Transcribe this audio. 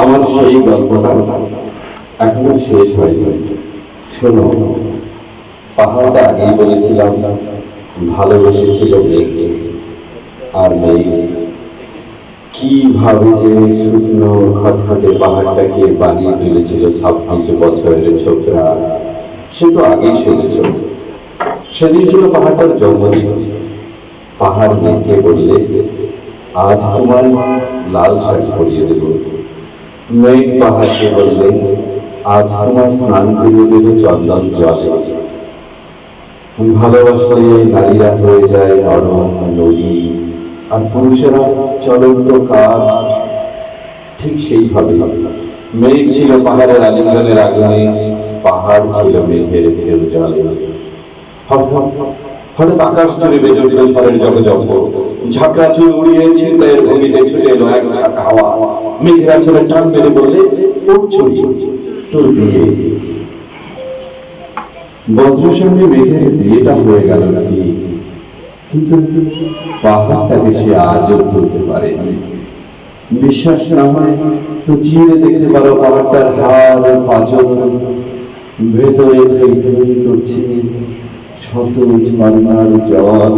আমার সেই গল্পটা এখনও শেষ হয়নি। শোনো, পাহাড়টা আগেই বলেছিলাম, ভালোবেসেছিল মেঘকে আর মেঘ কীভাবে যে শুকনো খটখটে পাহাড়টাকে বানিয়ে তুলেছিল ছাব্বিশ বছরের ছোকরা, সে তো আগেই শুনেছ। সেদিন ছিল পাহাড়টার জন্মদিন। পাহাড় মেঘকে বললে, আজ তোমার লাল শাড়ি পরিয়ে দেব। মেঘ পাহাড়কে বললে, আজ তোমার স্নান করিয়ে দেবে চন্দন জলে ভালোবাসলে নারীরা হয়ে যায় নরম নদী, আর পুরুষেরা চলন্ত কাজ ঠিক সেইভাবে মেঘ ছিল পাহাড়ের আলিঙ্গনের আগুনে, পাহাড় ছিল মেঘের ঢেউ জলে। হঠাৎ হঠাৎ আকাশ জুড়ে বেজে উঠল ঝড়ের জগজগ ঝাঁকড়া চুল উড়িয়ে ছিনতাইয়ের ভঙ্গিতে ছুটে এলো এক ঝাঁক হাওয়া। মেঘরা চলে টান মেরে বললে তোর বিয়ে। বজ্রের সঙ্গে মেঘের বিয়েটা হয়ে গেল ঠিক কিন্তু পাহাড়টাকে সে আজও পারেনি। বিশ্বাস না হয় তো চিনে দেখতে পারো পাহাড়টার হাড় পাঁচন ভেতরে থই করছে শত জল।